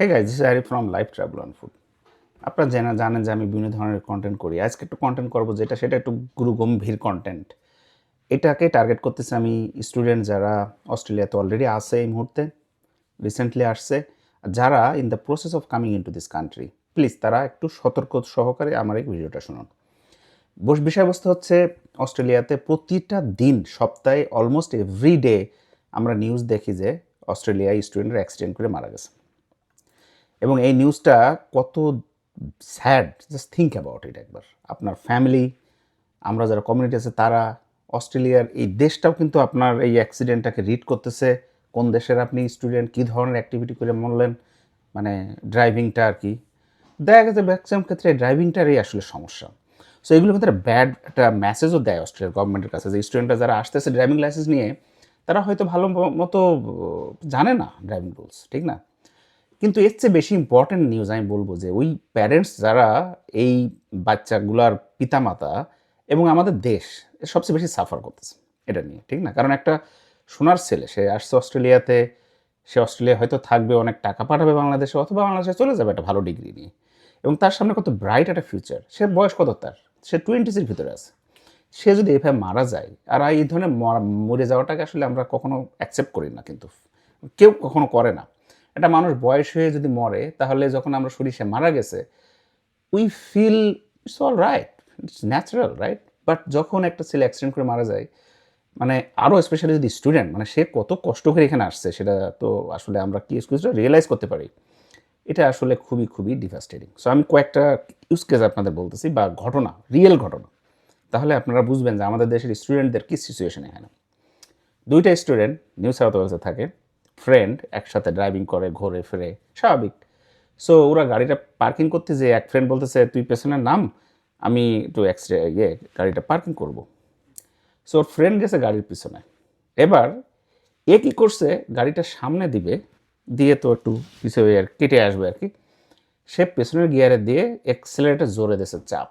Hey guys this Ari from life travel on food আপনারা জানা জানেন যে আমি বিভিন্ন ধরনের কন্টেন্ট করি। আজকে একটু কন্টেন্ট করব যেটা সেটা একটু গুরু গম্ভীর কন্টেন্ট এটাকে টার্গেট করতেছি আমি স্টুডেন্ট যারা অস্ট্রেলিয়াতে অলরেডি আসে এই মুহূর্তে রিসেন্টলি আসছে যারা in the process of coming in to this country please তারা একটু সতর্ক সহকারে আমার এই ভিডিওটা শুনুন। বস বিষয়বস্তু হচ্ছে অস্ট্রেলিয়াতে প্রতিটা দিন, সপ্তাহে অলমোস্ট এভরি ডে আমরা নিউজ দেখি যে অস্ট্রেলিয়ায় স্টুডেন্টরা অ্যাক্সিডেন্ট করে মারা গেছে। এবং এই নিউজটা কত sad just think about it একবার। আপনার ফ্যামিলি আমরা যারা কমিউনিটি আছে, তারা অস্ট্রেলিয়ার এই দেশটাও কিন্তু আপনার এই অ্যাক্সিডেন্টটাকে রিড করতেছে। কোন দেশের আপনি স্টুডেন্ট কী ধরনের অ্যাক্টিভিটি করে মরলেন মানে ড্রাইভিংটা আর কি। দেখা গেছে ম্যাক্সিমাম ক্ষেত্রে ড্রাইভিংটারই আসলে সমস্যা। সো এগুলোর ক্ষেত্রে ব্যাড একটা মেসেজও দেয় অস্ট্রেলিয়ার গভর্নমেন্টের কাছে যে স্টুডেন্টরা যারা আসতেছে ড্রাইভিং লাইসেন্স নিয়ে, তারা হয়তো ভালো মতো, জানে না ড্রাইভিং রুলস ঠিক না? কিন্তু এর চেয়ে বেশি ইম্পর্ট্যান্ট নিউজ আমি বলব যে ওই প্যারেন্টস যারা এই বাচ্চাগুলার পিতামাতা এবং আমাদের দেশ সবচেয়ে বেশি সাফার করতেছে এটা নিয়ে, ঠিক না? কারণ একটা সোনার ছেলে, সে আসছে অস্ট্রেলিয়াতে, সে অস্ট্রেলিয়া হয়তো থাকবে, অনেক টাকা পাঠাবে বাংলাদেশে অথবা বাংলাদেশে চলে যাবে একটা ভালো ডিগ্রি নিয়ে। এবং তার সামনে কত ব্রাইট একটা ফিউচার সে বয়স কত তার? সে টোয়েন্টিসের ভিতরে আছে। সে যদি এভাবে মারা যায়, আর এই ধরনের মরে যাওয়াটাকে আসলে আমরা কখনো অ্যাকসেপ্ট করি না কিন্তু, কেউ কখনো করে না। একটা মানুষ বয়স হয়ে যদি মরে, তাহলে যখন আমরা শরীর সে মারা গেছে we feel it's all right it's natural right but যখন একটা ছেলে অ্যাক্সিডেন্ট করে মারা যায় মানে আরও স্পেশালি যদি স্টুডেন্ট মানে সে কত কষ্ট করে এখানে আসছে, সেটা তো আসলে আমরা কি কিছুটা রিয়েলাইজ করতে পারি। এটা আসলে খুবই খুবই ডিভাস্টেটিং সো আমি কয়েকটা ইউজ কেস আপনাদের বলতেছি, বা ঘটনা রিয়েল ঘটনা। তাহলে আপনারা বুঝবেন যে আমাদের দেশের স্টুডেন্টদের কী সিচুয়েশন এখানে। দুইটা স্টুডেন্ট নিউ সাউথ ওয়েলসে থাকে ফ্রেন্ড একসাথে ড্রাইভিং করে, ঘোরে, ফিরে, স্বাভাবিক। সো ওরা গাড়িটা পার্কিং করতে যে এক ফ্রেন্ড বলতেছে, তুই পেছনের নাম, আমি একটু এক্সরে ইয়ে গাড়িটা পার্কিং করব। সো ওর ফ্রেন্ড গেছে গাড়ির পিছনে। এবার, এ কী করছে, গাড়িটা সামনে দিবে, দিয়ে তো একটু পিছিয়ে আর কেটে আসবে আর কি। সে পেছনের গিয়ারে দিয়ে এক্সেলারেটার জোরে দিয়েছে, চাপ।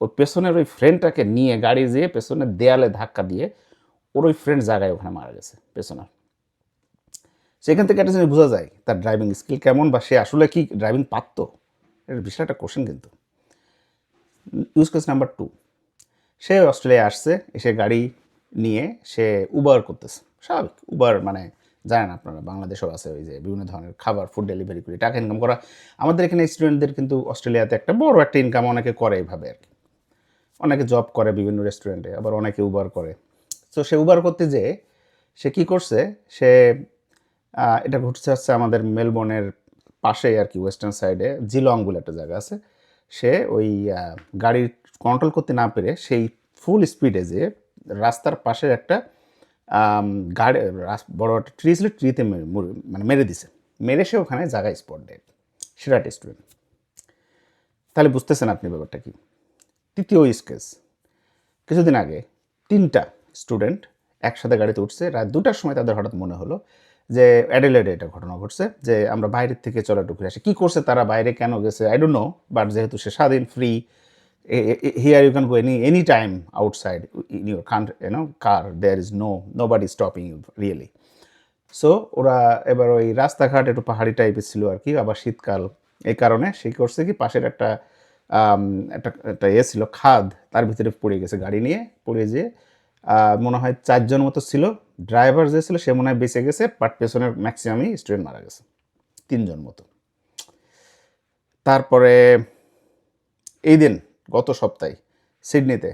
ওই পেছনের ওই ফ্রেন্ডটাকে নিয়ে গাড়ি যেয়ে পেছনের দেয়ালে ধাক্কা দিয়ে, ওর ওই ফ্রেন্ড জায়গায় ওখানে মারা গেছে পেছনের সেখান থেকে একটা জিনিস বোঝা যায়, তার ড্রাইভিং স্কিল কেমন বা সে আসলে কি ড্রাইভিং পারতো? এটা বিশাল একটা কোশ্চেন কিন্তু। ইউজ কেস নাম্বার টু সে অস্ট্রেলিয়া আসছে, এসে গাড়ি নিয়ে সে উবার করতেছে। স্বাভাবিক। উবার মানে জানেন আপনারা, বাংলাদেশেও আছে ওই যে বিভিন্ন ধরনের খাবার ফুড ডেলিভারি করে, টাকা ইনকাম করা। আমাদের এখানে স্টুডেন্টদের কিন্তু অস্ট্রেলিয়াতে একটা বড় একটা ইনকাম অনেকে করে এইভাবে আর কি। অনেকে জব করে বিভিন্ন রেস্টুরেন্টে আবার অনেকে উবার করে। তো সে উবার করতে যেয়ে, সে কি করছে? সে এটা ঘটছে হচ্ছে আমাদের মেলবোর্নের পাশেই আর কি, ওয়েস্টার্ন সাইডে। জিলং বলে একটা জায়গা আছে। সে ওই গাড়ির কন্ট্রোল করতে না পেরে সেই ফুল স্পিডে যে রাস্তার পাশে একটা গাড়ি বড় একটা ট্রি ছিল ট্রিতে মানে মেরে দিছে। মেরে সে ওখানে জায়গায় স্পট ডেট সেটা একটা স্টুডেন্ট তাহলে বুঝতেছেন আপনি ব্যাপারটা কি? তৃতীয় স্কেচ কিছুদিন আগে তিনটা স্টুডেন্ট একসাথে গাড়িতে উঠছে। রাত দুটার সময় তাদের হঠাৎ মনে হলো যে অ্যাডিলেডে এটা ঘটনা ঘটছে, যে আমরা বাইরের থেকে চলে ঘুরে আসি। কী করছে তারা? বাইরে কেন গেছে? আই ডোন্ট নো বাট যেহেতু সে স্বাধীন free here you can go any any time outside in your country you know car there is no nobody stopping you really so ওরা এবার ওই রাস্তাঘাট একটু পাহাড়ি টাইপের ছিল আর কি, আবার শীতকাল। এই কারণে সে করছে কি, পাশের একটা একটা একটা ইয়ে ছিল, খাদ, তার ভিতরে পড়ে গেছে গাড়ি নিয়ে, পড়ে যেয়ে মনে হয় চারজন মতো ছিল। ড্রাইভার যে ছিল, সে মনে হয় বেঁচে গেছে বাট পেছনের ম্যাক্সিমামই স্টুডেন্ট মারা গেছে, তিনজন মতো। তারপরে এই দিন, গত সপ্তাহে, সিডনিতে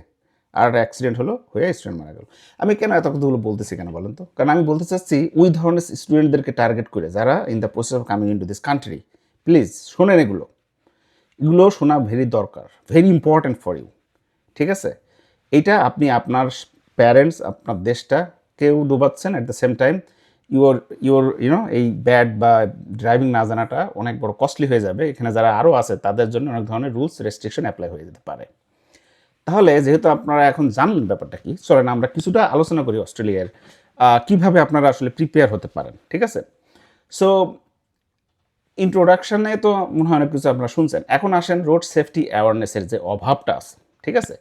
আর একটা অ্যাক্সিডেন্ট হলো, হয়ে স্টুডেন্ট মারা গেল। আমি কেন এত কথাগুলো বলতেছি কেন বলেন তো? কারণ আমি বলতে চাচ্ছি, ওই ধরনের স্টুডেন্টদেরকে টার্গেট করে যারা in the process of coming in to this country please শোনেন এগুলো। এগুলো শোনা ভেরি দরকার ভেরি ইম্পর্ট্যান্ট ফর ইউ ঠিক আছে? এটা আপনি আপনার প্যারেন্টস আপনার দেশটা কেউ ডুবাচ্ছেন at the same time your your you know এই ব্যাড বা ড্রাইভিং না জানাটা অনেক বড় কস্টলি হয়ে যাবে। এখানে যারা আরও আছে, তাদের জন্য অনেক ধরনের রুলস রেস্ট্রিকশন অ্যাপ্লাই হয়ে যেতে পারে। তাহলে যেহেতু আপনারা এখন জানলেন ব্যাপারটা কি, চলেন আমরা কিছুটা আলোচনা করি অস্ট্রেলিয়ার কীভাবে আপনারা আসলে প্রিপেয়ার হতে পারেন, ঠিক আছে? সো ইন্ট্রোডাকশনে তো মনে হয় অনেক কিছু আপনারা শুনছেন। এখন আসেন রোড সেফটি অ্যাওয়ারনেসের যে অভাবটা আছে, ঠিক আছে?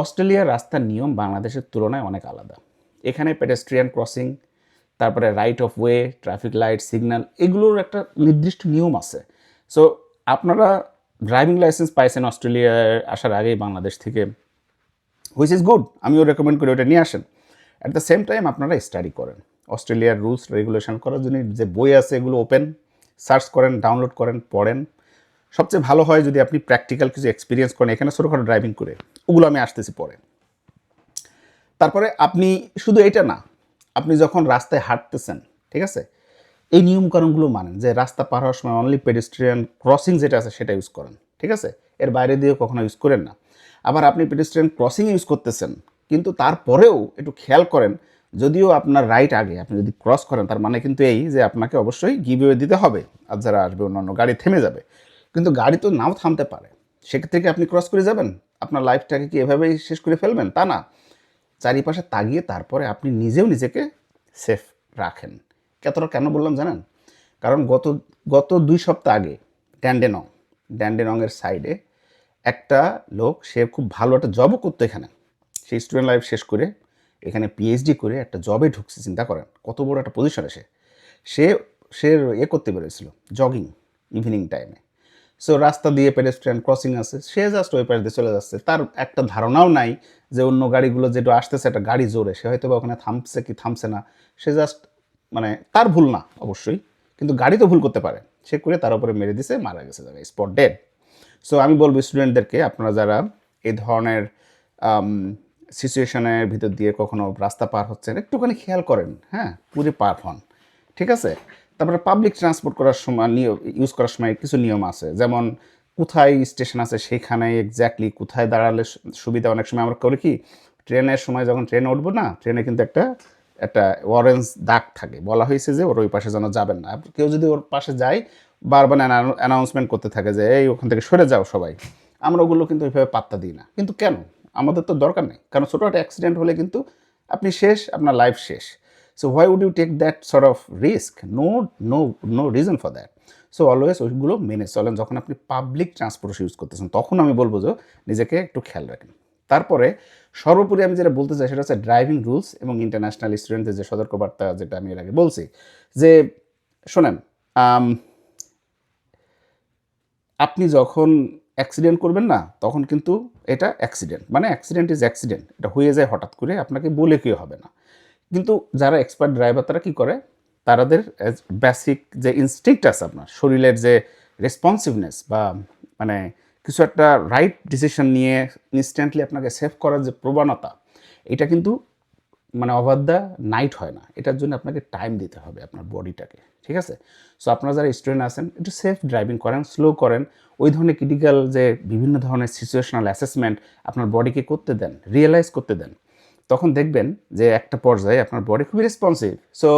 অস্ট্রেলিয়ার রাস্তার নিয়ম বাংলাদেশের তুলনায় অনেক আলাদা। এখানে পেডেস্ট্রিয়ান ক্রসিং তারপরে right of way traffic light signal এগুলোর একটা নির্দিষ্ট নিয়ম আছে। সো আপনারা ড্রাইভিং লাইসেন্স পাইছেন অস্ট্রেলিয়ায় আসার আগেই বাংলাদেশ থেকে হুইচ ইজ গুড আমিও রেকমেন্ড করি ওটা নিয়ে আসেন। অ্যাট দ্য সেম টাইম আপনারা স্টাডি করেন। অস্ট্রেলিয়ার রুলস রেগুলেশন করার জন্য যে বই আছে, এগুলো ওপেন সার্চ করেন ডাউনলোড করেন, পড়েন। সবচেয়ে ভালো হয় যদি আপনি প্র্যাকটিক্যাল কিছু এক্সপিরিয়েন্স করেন, এখানে ছোটোখাটো ড্রাইভিং করে, ওগুলো আমি আসতেছি পরে। তারপরে আপনি শুধু এটা না, আপনি যখন রাস্তায় হাঁটতেছেন, ঠিক আছে? এই নিয়মকানুনগুলো মানেন যে রাস্তা পার হওয়ার সময় অনলি পেডেস্ট্রিয়ান ক্রসিং যেটা আছে সেটা ইউজ করেন, ঠিক আছে? এর বাইরে দিয়ে কখনো ইউজ করেন না। আবার আপনি পেডেস্ট্রিয়ান ক্রসিং ইউজ করতেছেন, কিন্তু তারপরেও একটু খেয়াল করেন, যদিও আপনার রাইট আগে, আপনি যদি ক্রস করেন, তার মানে কিন্তু এই যে আপনাকে অবশ্যই গিভওয়ে দিতে হবে, আর যারা আসবে অন্যান্য গাড়ি থেমে যাবে। কিন্তু গাড়ি তো নাও থামতে পারে, সেক্ষেত্রে কি আপনি ক্রস করে যাবেন? আপনার লাইফটাকে কি এভাবেই শেষ করে ফেলবেন? তা না। চারিপাশে তাগিয়ে তারপরে আপনি নিজেও নিজেকে সেফ রাখেন। কতটা কেন বললাম জানেন? কারণ গত গত দুই সপ্তাহ আগে ড্যান্ডেনং ড্যান্ডেনংয়ের সাইডে একটা লোক, সে খুব ভালো একটা জবও করতো এখানে। সে স্টুডেন্ট লাইফ শেষ করে এখানে পিএইচডি করে একটা জবে ঢুকছে, চিন্তা করেন। কত বড় একটা পজিশনে সে। সে সে এ করতে পেরেছিল জগিং ইভিনিং টাইমে সো রাস্তা দিয়ে পেডেস্ট্রিয়ান ক্রসিং আছে, সে জাস্ট ওই পাশ দিয়ে চলে যাচ্ছে। তার একটা ধারণাও নাই যে অন্য গাড়িগুলো যেটা আসতেছে, একটা গাড়ি জোরে, সে হয়তো বা ওখানে থামছে কি থামছে না। সে জাস্ট মানে তার ভুল না, অবশ্যই। কিন্তু গাড়ি তো ভুল করতে পারে। সে করে তার উপরে মেরে দিছে, মারা গেছে, জায়গায় স্পট ডেড সো আমি বলব স্টুডেন্টদেরকে আপনারা যারা এই ধরনের সিচুয়েশনের ভিতর দিয়ে কখনো রাস্তা পার হচ্ছেন, একটুখানি খেয়াল করেন হ্যাঁ? পুরো পার হন, ঠিক আছে? তারপরে পাবলিক ট্রান্সপোর্ট করার সময় নিয়ম ইউজ করার সময় কিছু নিয়ম আছে। যেমন কোথায় স্টেশন আছে সেখানে এক্স্যাক্টলি কোথায় দাঁড়ালে সুবিধা অনেক সময় আমরা করি কি, ট্রেনের সময় যখন ট্রেনে উঠবো না, ট্রেনে কিন্তু একটা একটা অরেঞ্জ দাগ থাকে। বলা হয়েছে যে ওর ওই পাশে যেন যাবেন না। কেউ যদি ওর পাশে যায়, বারবার অ্যানাউন্সমেন্ট করতে থাকে যে, এই ওখান থেকে সরে যাও সবাই। আমরা ওগুলো কিন্তু ওইভাবে পাত্তা দিই না। কিন্তু কেন? আমাদের তো দরকার নেই। কারণ ছোটো একটা অ্যাক্সিডেন্ট হলে কিন্তু আপনি শেষ, আপনার লাইফ শেষ। So why would you take that sort of risk no no no reason for that so always ওইগুলো মেনে চলেন। যখন আপনি পাবলিক ট্রান্সপোর্ট ইউজ করতেছেন, তখন আমি বলব যে নিজেকে একটু খেয়াল রাখেন। তারপরে সর্বোপরি আমি যেটা বলতে চাই, সেটা হচ্ছে ড্রাইভিং রুলস এবং ইন্টারন্যাশনাল স্টুডেন্টদের যে সতর্কবার্তা, যেটা আমি এর আগে বলছি, যে শোনেন আপনি যখন অ্যাক্সিডেন্ট করবেন না, তখন কিন্তু এটা অ্যাক্সিডেন্ট মানে অ্যাক্সিডেন্ট ইজ অ্যাক্সিডেন্ট এটা হয়ে যায় হঠাৎ করে, আপনাকে বলে কেউ হবে না। কিন্তু যারা এক্সপার্ট ড্রাইভার তারা কী করে? তাদের বেসিক যে ইনস্টিংক্ট আছে আপনার, শরীরের যে রেসপন্সিভনেস বা মানে কিছু একটা রাইট ডিসিশন নিয়ে ইনস্ট্যান্টলি আপনাকে সেভ করার যে প্রবণতা, এটা কিন্তু মানে ওভার দ্য নাইট হয় না। এটার জন্য আপনাকে টাইম দিতে হবে আপনার বডিটাকে ঠিক আছে? সো আপনারা যারা স্টুডেন্ট আছেন, একটু সেফ ড্রাইভিং করেন স্লো করেন। ওই ধরনের ক্রিটিক্যাল যে বিভিন্ন ধরনের সিচুয়েশনাল অ্যাসেসমেন্ট আপনার বডিকে করতে দেন রিয়েলাইজ করতে দেন। তখন দেখবেন যে একটা পর্যায়ে আপনার বডি খুবই রেসপন্সিভ সো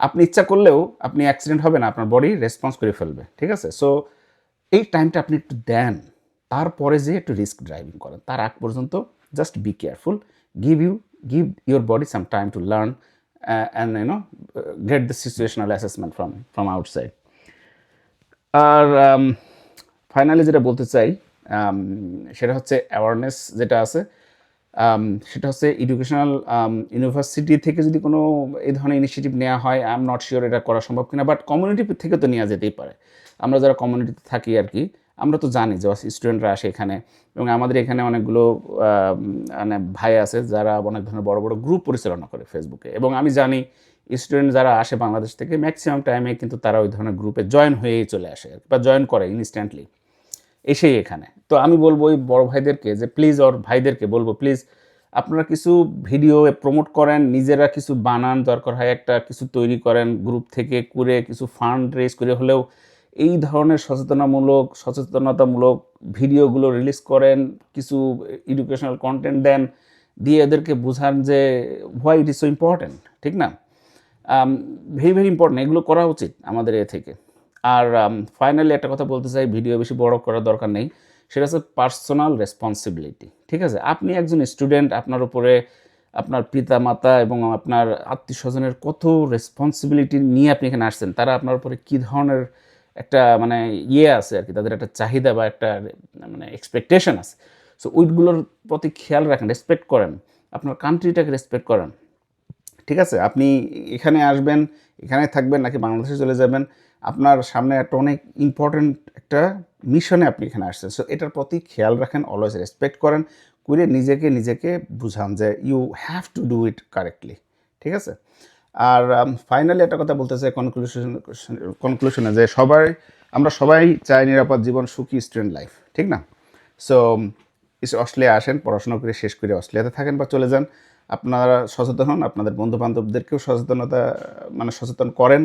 আপনি ইচ্ছা করলেও আপনি অ্যাক্সিডেন্ট হবে না আপনার বডি রেসপন্স করে ফেলবে ঠিক আছে? সো এই টাইমটা আপনি একটু দেন তারপরে যে একটু রিস্ক ড্রাইভিং করেন তার আগ পর্যন্ত just be careful give you give your body some time to learn and you know get the situational assessment from from outside R finally যেটা বলতে চাই um, সেটা হচ্ছে অ্যাওয়ারনেস যেটা আছে um, সেটা হচ্ছে এডুকেশনাল ইউনিভার্সিটি থেকে যদি কোনো এই ধরনের ইনিশিয়েটিভ নেওয়া হয় আই এম নট শিওর এটা করা সম্ভব কিনা বাট কমিউনিটি থেকে তো নেওয়া যেতেই পারে। আমরা যারা কমিউনিটিতে থাকি আর কি, আমরা তো জানি যে স্টুডেন্টরা আসে এখানে, এবং আমাদের এখানে অনেকগুলো মানে ভাই আছে যারা অনেক ধরনের বড় বড় গ্রুপ পরিচালনা করে ফেসবুকে এবং আমি জানি স্টুডেন্ট যারা আসে বাংলাদেশ থেকে ম্যাক্সিমাম টাইমে কিন্তু তারা ওই ধরনের গ্রুপে জয়েন হয়েই চলে আসে বা জয়েন করে ইনস্ট্যান্টলি এসেই এখানে। তো আমি বলব ওই বড় ভাইদেরকে যে প্লিজ ওর ভাইদেরকে বলব প্লিজ আপনারা কিছু ভিডিও প্রমোট করেন, নিজেরা কিছু বানান, দরকার হয় একটা কিছু তৈরি করেন গ্রুপ থেকে করে কিছু ফান্ড রেজ করে হলেও এই ধরনের সচেতনামূলক, সচেতনতামূলক ভিডিওগুলো রিলিজ করেন, কিছু এডুকেশনাল কন্টেন্ট দেন, দিয়ে এদেরকে বোঝান যে why it is so important ঠিক না? ভেরি ভেরি ইম্পর্ট্যান্ট এগুলো করা উচিত আমাদের এ থেকে। আর ফাইনালি একটা কথা বলতে চাই ভিডিও বেশি বড় করার দরকার নেই, সেটা হচ্ছে পার্সোনাল রেসপন্সিবিলিটি ঠিক আছে? আপনি একজন স্টুডেন্ট আপনার উপরে আপনার পিতা মাতা এবং আপনার আত্মীয় স্বজনের কত রেসপন্সিবিলিটি নিয়ে আপনি এখানে আসছেন, তারা আপনার উপরে কী ধরনের একটা মানে ইয়ে আছে আর কি? তাদের একটা চাহিদা বা একটা মানে এক্সপেকটেশন আছে। সো ওইগুলোর প্রতি খেয়াল রাখেন রেসপেক্ট করেন, আপনার কান্ট্রিটাকে রেসপেক্ট করেন, ঠিক আছে? আপনি এখানে আসবেন এখানে থাকবেন নাকি বাংলাদেশে চলে যাবেন আপনার সামনে একটা অনেক ইম্পর্ট্যান্ট একটা মিশনে আপনি এখানে আসছেন। সো এটার প্রতি খেয়াল রাখেন অলওয়েজ রেসপেক্ট করেন, করে নিজেকে নিজেকে বুঝান যে you have to do it correctly ঠিক আছে? আর ফাইনালি একটা কথা বলতে চাই কনক্লুশন কনক্লুশনে যে সবাই, আমরা সবাই চাই নিরাপদ জীবন, সুখী স্টুডেন্ট লাইফ ঠিক না? সো অস্ট্রেলিয়া আসেন, পড়াশোনা করে শেষ করে অস্ট্রেলিয়াতে থাকেন বা চলে যান, আপনারা সচেতন হন, আপনাদের বন্ধু বান্ধবদেরকেও সচেতনতা মানে সচেতন করেন।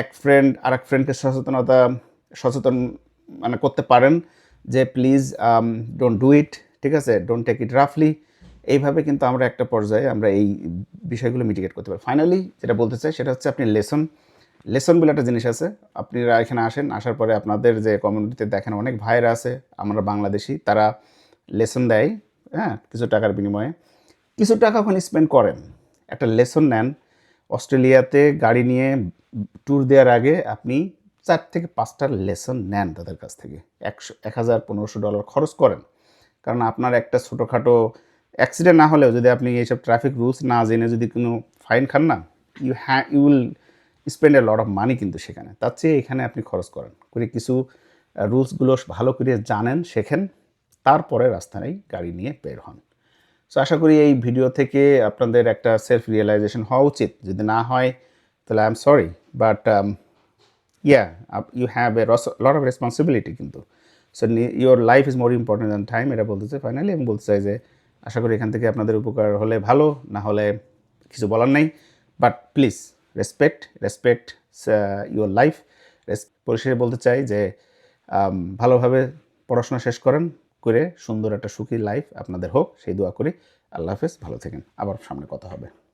এক ফ্রেন্ড আর এক ফ্রেন্ডকে সচেতনতা, সচেতন মানে করতে পারেন যে প্লিজ ডোন্ট ডু ইট ঠিক আছে? ডোন্ট টেক ইট রাফলি এইভাবে কিন্তু আমরা একটা পর্যায়ে আমরা এই বিষয়গুলো মিটিগেট করতে পারি। ফাইনালি যেটা বলতে চাই, সেটা হচ্ছে আপনি লেসন লেসন বলে একটা জিনিস আছে। আপনারা এখানে আসেন, আসার পরে আপনাদের যে কমিউনিটিতে দেখেন অনেক ভাইরা আছে, আমরা বাংলাদেশি, তারা লেসন দেয় হ্যাঁ কিছু টাকার বিনিময়ে। কিছু টাকা ওখানে স্পেন্ড করেন, একটা লেসন নেন অস্ট্রেলিয়াতে গাড়ি নিয়ে ট্যুর দেওয়ার আগে আপনি চার থেকে পাঁচটা লেসন নেন তাদের কাছ থেকে। একশো, এক হাজার পনেরোশো ডলার খরচ করেন। কারণ আপনার একটা ছোটোখাটো অ্যাক্সিডেন্ট না হলেও যদি আপনি এইসব ট্রাফিক রুলস না জেনে যদি কোনো ফাইন খান না ইউ হ্যাঁ you will spend a lot of money কিন্তু সেখানে। তার চেয়ে এখানে আপনি খরচ করেন। করে কিছু রুলসগুলো ভালো করে জানেন, শেখেন, তারপরে রাস্তায় গাড়ি নিয়ে বের হন। সো আশা করি এই ভিডিও থেকে আপনাদের একটা সেলফ রিয়েলাইজেশন হওয়া উচিত। যদি না হয়, তাহলে I am sorry but yeah you have a lot of responsibility কিন্তু। So your life is more important than time এটা বলতে চাই ফাইনালি আমি বলতে চাই যে, আশা করি এখান থেকে আপনাদের উপকার হলে ভালো, না হলে কিছু বলার নেই। But please respect respect your life পরিশেষে বলতে চাই যে ভালোভাবে পড়াশোনা শেষ করেন। করে সুন্দর একটা সুখী লাইফ আপনাদের হোক। সেই দোয়া করি। আল্লাহ হাফেজ, ভালো থাকেন। আবার সামনে কথা হবে।